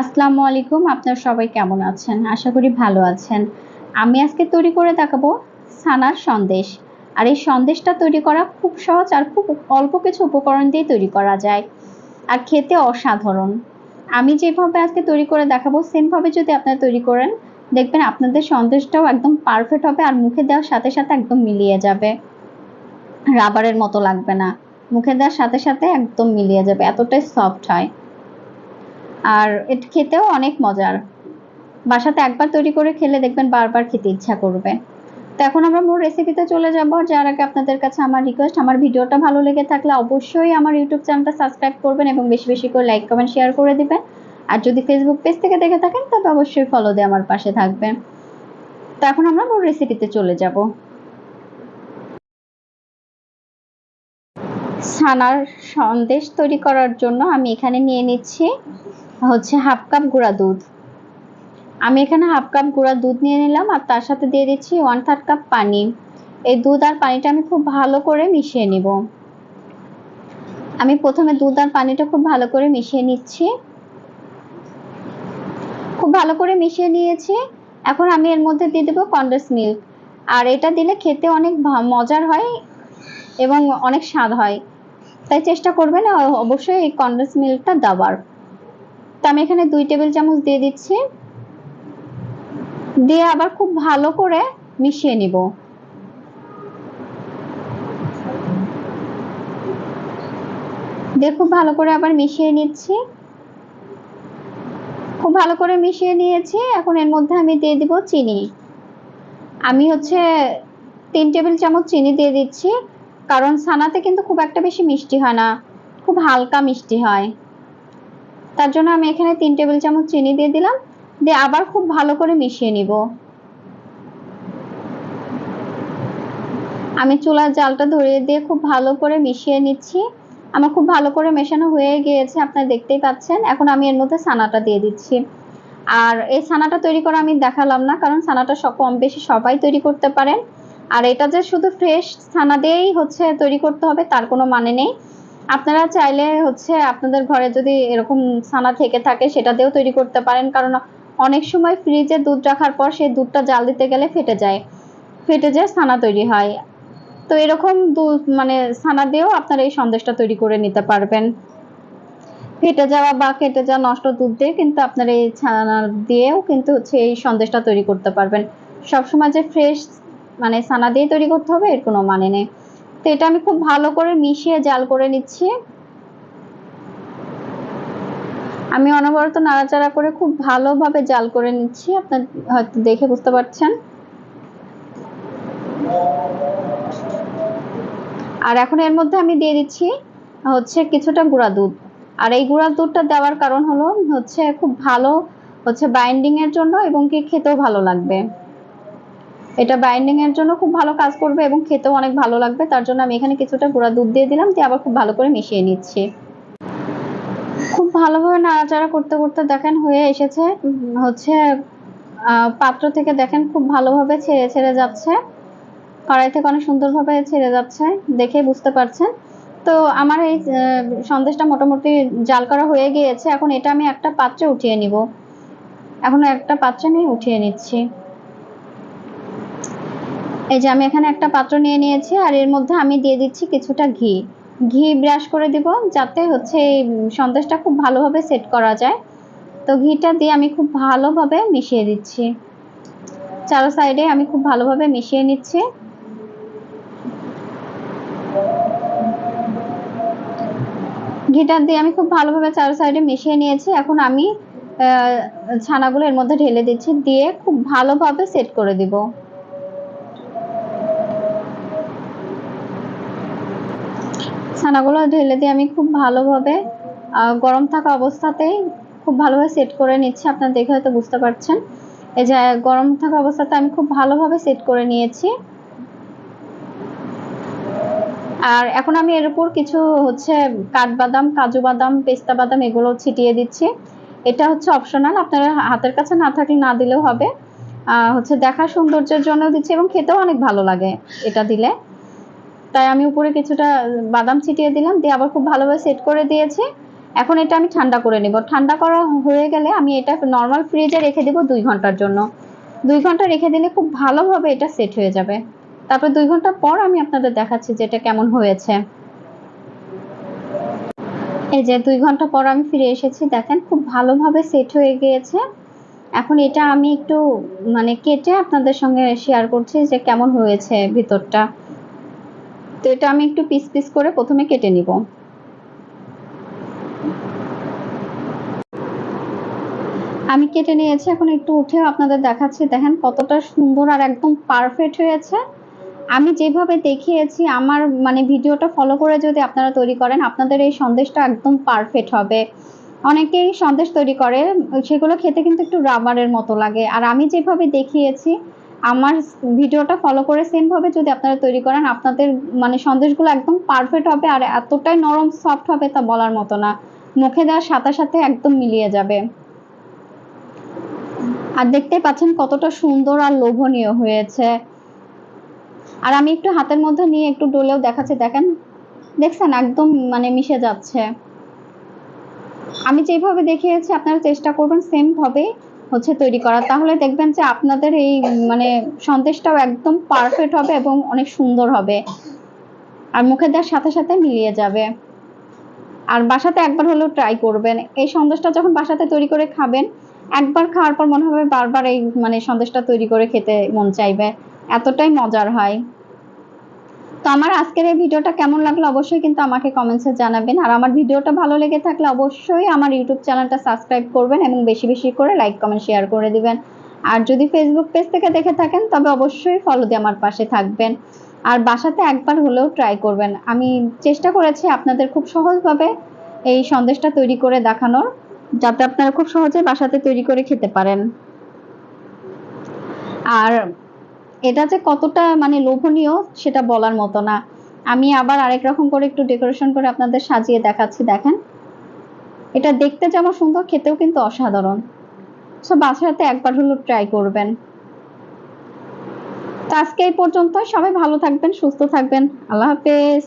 আসসালামু আলাইকুম, আপনার সবাই কেমন আছেন? আশা করি ভালো আছেন। আমি আজকে তৈরি করে দেখাবো ছানার সন্দেশ। আর এই সন্দেশটা তৈরি করা খুব সহজ আর খুব অল্প কিছু উপকরণ দিয়ে তৈরি করা যায়। আর খেতে অসাধারণ। আমি যেভাবে আজকে তৈরি করে দেখাবো, সেমভাবে যদি আপনারা তৈরি করেন, দেখবেন আপনাদের সন্দেশটাও একদম পারফেক্ট হবে আর মুখে দেওয়ার সাথে সাথে একদম মিলিয়ে যাবে। রাবারের মতো লাগবে না। মুখে দেওয়ার সাথে সাথে একদম মিলিয়ে যাবে, এতটাই সফট হয়। আর এটা খেতেও অনেক মজার। বাসাতে একবার তৈরি করে খেলে দেখবেন বারবার খেতে ইচ্ছা করবে। তো এখন আমরা মূল রেসিপিতে চলে যাব, যার আগে আপনাদের কাছে আমার রিকোয়েস্ট আমার ভিডিওটা ভালো লেগে থাকলে অবশ্যই আমার ইউটিউব চ্যানেলটা সাবস্ক্রাইব করবেন এবং বেশি বেশি করে লাইক কমেন্ট শেয়ার করে দিবেন। আর যদি ফেসবুক পেজ থেকে দেখে থাকেন, তবে অবশ্যই ফলো দিয়ে আমার পাশে থাকবেন। তো এখন আমরা মূল রেসিপিতে চলে যাব। ছানার সন্দেশ তৈরি করার জন্য আমি এখানে নিয়ে নিচ্ছি হচ্ছে হাফ কাপ গুঁড়া দুধ। আমি এখানে হাফ কাপ গুঁড়া দুধ নিয়ে নিলাম আর তার সাথে দিয়ে দিচ্ছি ওয়ান থার্ড কাপ পানি। এই দুধ আর পানিটা আমি খুব ভালো করে মিশিয়ে নিব। আমি প্রথমে দুধ আর পানিটা খুব ভালো করে মিশিয়ে নিচ্ছি। খুব ভালো করে মিশিয়ে নিয়েছি। এখন আমি এর মধ্যে দিয়ে দেবো কন্ডেন্স মিল্ক আর এটা দিলে খেতে অনেক মজার হয় এবং অনেক স্বাদ হয়। তাই চেষ্টা করবেন অবশ্যই এই কন্ডেন্স মিল্কটা দেওয়ার। তো আমি এখানে দুই টেবিল চামচ দিয়ে দিচ্ছি। দিয়ে আবার খুব ভালো করে মিশিয়ে নিব। দিয়ে খুব ভালো করে আবার মিশিয়ে নিচ্ছি। খুব ভালো করে মিশিয়ে নিয়েছি। এখন এর মধ্যে আমি দিয়ে দিব চিনি। আমি হচ্ছে তিন টেবিল চামচ চিনি দিয়ে দিচ্ছি। কারণ ছানাতে কিন্তু খুব একটা বেশি মিষ্টি হয় না। খুব হালকা মিষ্টি হয়। তার জন্য আমি এখানে তিন টেবিল চামচ চিনি দিয়ে দিলাম। দিয়ে আবার খুব ভালো করে মিশিয়ে নিব। আমি চুলার জালটা ধরিয়ে দিয়ে খুব ভালো করে মিশিয়ে নিচ্ছি। আমার খুব ভালো করে মেশানো হয়ে গিয়েছে, আপনারা দেখতেই পাচ্ছেন। এখন আমি এর মধ্যে ছানাটা দিয়ে দিচ্ছি। আর এই ছানাটা তৈরি করা আমি দেখালাম না, কারণ ছানাটা সব কম বেশি সবাই তৈরি করতে পারেন। আর এটা যে শুধু ফ্রেশ ছানা দিয়েই হচ্ছে তৈরি করতে হবে, তার কোনো মানে নেই। আপনারা চাইলে হচ্ছে আপনাদের ঘরে যদি এরকম ছানা থেকে থাকে, সেটা দিয়েও তৈরি করতে পারেন। কারণ অনেক সময় ফ্রিজে দুধ রাখার পর সেই দুধটা জাল দিতে গেলে ফেটে যায়। ফেটে যায় ছানা তৈরি হয়। তো এরকম দুধ মানে ছানা দিয়েও আপনারা এই সন্দেশটা তৈরি করে নিতে পারবেন। ফেটে যাওয়া বা কেটে যাওয়া নষ্ট দুধ দিয়ে কিন্তু আপনারা এই ছানা দিয়েও কিন্তু হচ্ছে এই সন্দেশটা তৈরি করতে পারবেন। সবসময় যে ফ্রেশ মানে ছানা দিয়ে তৈরি করতে হবে, এর কোনো মানে নেই। তো এটা আমি খুব ভালো করে মিশিয়ে জাল করে নিচ্ছি। আমি অনবরত নাড়াচাড়া করে খুব ভালোভাবে জাল করে নিচ্ছি, আপনার হয়তো দেখে বুঝতে পারছেন। আর এখন এর মধ্যে আমি দিয়ে দিচ্ছি হচ্ছে কিছুটা গুঁড়া দুধ। আর এই গুঁড়া দুধটা দেওয়ার কারণ হলো হচ্ছে খুব ভালো হচ্ছে বাইন্ডিং এর জন্য এবং কি খেতেও ভালো লাগবে। এটা বাইন্ডিং এর জন্য খুব ভালো কাজ করবে এবং খেতেও অনেক ভালো লাগবে। তার জন্য আমি এখানে কিছুটা গুঁড়া দুধ দিয়ে দিলাম, দিয়ে আবার খুব ভালো করে মিশিয়ে নিচ্ছি। খুব ভালোভাবে নাড়াচাড়া করতে করতে দেখেন হয়ে এসেছে। হচ্ছে পাত্র থেকে দেখেন খুব ভালোভাবে ছেড়ে ছেড়ে যাচ্ছে। কড়াই থেকে অনেক সুন্দরভাবে ছেড়ে যাচ্ছে, দেখে বুঝতে পারছেন। তো আমার এই সন্দেশটা মোটামুটি জাল করা হয়ে গিয়েছে। এখন এটা আমি একটা পাত্রে উঠিয়ে নিব। এখন একটা পাত্রে আমি উঠিয়ে নিচ্ছি। এই যে আমি এখানে একটা পাত্র নিয়ে নিয়েছি, আর এর মধ্যে আমি দিয়ে দিচ্ছি কিছুটা ঘি। ঘি ব্রাশ করে দিব, যাতে হচ্ছে এই সন্দেশটা খুব ভালোভাবে সেট করা যায়। তো ঘিটা দিয়ে আমি খুব ভালোভাবে মিশিয়ে দিচ্ছি। চারো সাইডে আমি খুব ভালোভাবে মিশিয়ে নিচ্ছি। ঘিটা দিয়ে আমি খুব ভালোভাবে চারো সাইডে মিশিয়ে নিয়েছি। এখন আমি ছানাগুলো এর মধ্যে ঢেলে দিচ্ছি, দিয়ে খুব ভালোভাবে সেট করে দিব। ছানাগুলো ঢেলে দিয়ে আমি খুব ভালোভাবে গরম থাকা অবস্থাতেই খুব ভালোভাবে সেট করে নিচ্ছি। আপনার দেখে হয়তো বুঝতে পারছেন। এই যে, গরম থাকা অবস্থাতে আমি খুব ভালোভাবে সেট করে নিয়েছি। আর এখন আমি এর উপর কিছু হচ্ছে কাঠবাদাম, কাজু বাদাম, পেস্তা বাদাম এগুলো ছিটিয়ে দিচ্ছি। এটা হচ্ছে অপশনাল আপনারা হাতের কাছে না থাকলে না দিলেও হবে। হচ্ছে দেখার সৌন্দর্যের জন্য দিচ্ছি এবং খেতেও অনেক ভালো লাগে এটা দিলে। তাই আমি উপরে কিছুটা বাদাম ছিটিয়ে দিলাম, দিয়ে আবার খুব ভালোভাবে সেট করে দিয়েছি। এখন এটা আমি ঠান্ডা করে নেব। ঠান্ডা করা হয়ে গেলে আমি এটা নর্মাল ফ্রিজে রেখে দেবো দুই ঘণ্টার জন্য। দুই ঘণ্টা রেখে দিলে খুব ভালোভাবে এটা সেট হয়ে যাবে। তারপর দুই ঘণ্টা পর আমি আপনাদের দেখাচ্ছি যে এটা কেমন হয়েছে। এই যে দুই ঘণ্টা পর আমি ফিরে এসেছি, দেখেন খুব ভালোভাবে সেট হয়ে গিয়েছে। এখন এটা আমি একটু মানে কেটে আপনাদের সঙ্গে শেয়ার করছি যে কেমন হয়েছে ভিতরটা। তো এটা আমি একটু পিস পিস করে প্রথমে কেটে নিব। আমি কেটে নিয়েছি, এখন একটু উঠে আপনাদের দেখাচ্ছি। দেখেন কতটা সুন্দর আর একদম পারফেক্ট হয়েছে। আমি যেভাবে দেখিয়েছি, আমার মানে ভিডিওটা ফলো করে যদি আপনারা তৈরি করেন, আপনাদের এই সন্দেশটা একদম পারফেক্ট হবে। অনেকেই সন্দেশ তৈরি করে, সেগুলো খেতে কিন্তু একটু রাবারের মতো লাগে। আর আমি যেভাবে দেখিয়েছি আমার ভিডিওটা ফলো করে সেমভাবে যদি আপনারা তৈরি করেন, আপনাদের মানে সন্দেশগুলো একদম পারফেক্ট হবে আর এতটাই নরম সফট হবে তা বলার মতো না। মুখে দেওয়ার সাথে সাথে একদম মিলিয়ে যাবে। আর দেখতে পাচ্ছেন কতটা সুন্দর আর লোভনীয় হয়েছে। আর আমি একটু হাতের মধ্যে নিয়ে একটু ডলেও দেখাচ্ছি, দেখেন। দেখছেন? একদম মানে মিশে যাচ্ছে। আমি যেভাবে দেখিয়েছি, আপনারা চেষ্টা করবেন সেম ভাবে হচ্ছে তৈরি করা। তাহলে দেখবেন যে আপনাদের এই মানে সন্দেশটাও একদম পারফেক্ট হবে এবং অনেক সুন্দর হবে। আর মুখে দেওয়ার সাথে সাথে মিলিয়ে যাবে। আর বাসাতে একবার হলেও ট্রাই করবেন। এই সন্দেশটা যখন বাসাতে তৈরি করে খাবেন, একবার খাওয়ার পর মনে হবে বারবার এই মানে সন্দেশটা তৈরি করে খেতে মন চাইবে। এতটাই মজার হয়। তো আমার আজকের এই ভিডিওটা কেমন লাগল অবশ্যই কিন্তু আমাকে কমেন্টসে জানাবেন। আর আমার ভিডিওটা ভালো লেগে থাকলে অবশ্যই আমার ইউটিউব চ্যানেলটা সাবস্ক্রাইব করবেন এবং বেশি বেশি করে লাইক কমেন্ট শেয়ার করে দিবেন। আর যদি ফেসবুক পেজ থেকে দেখে থাকেন, তবে অবশ্যই ফলো দিয়ে আমার পাশে থাকবেন। আর বাসাতে একবার হলেও ট্রাই করবেন। আমি চেষ্টা করেছি আপনাদের খুব সহজভাবে এই সন্দেশটা তৈরি করে দেখানোর, যাতে আপনারা খুব সহজে বাসাতে তৈরি করে খেতে পারেন। আর এটা যে কতটা মানে লোভনীয় সেটা বলার মতো না। আমি আবার আরেক রকম করে একটু ডেকোরেশন করে আপনাদের সাজিয়ে দেখাচ্ছি, দেখেন। এটা দেখতে যেমন সুন্দর, খেতেও কিন্তু অসাধারণ। সো বাসাতে একবার হলো ট্রাই করবেন। তো আজকে এই পর্যন্ত সবাই ভালো থাকবেন, সুস্থ থাকবেন। আল্লাহ হাফেজ।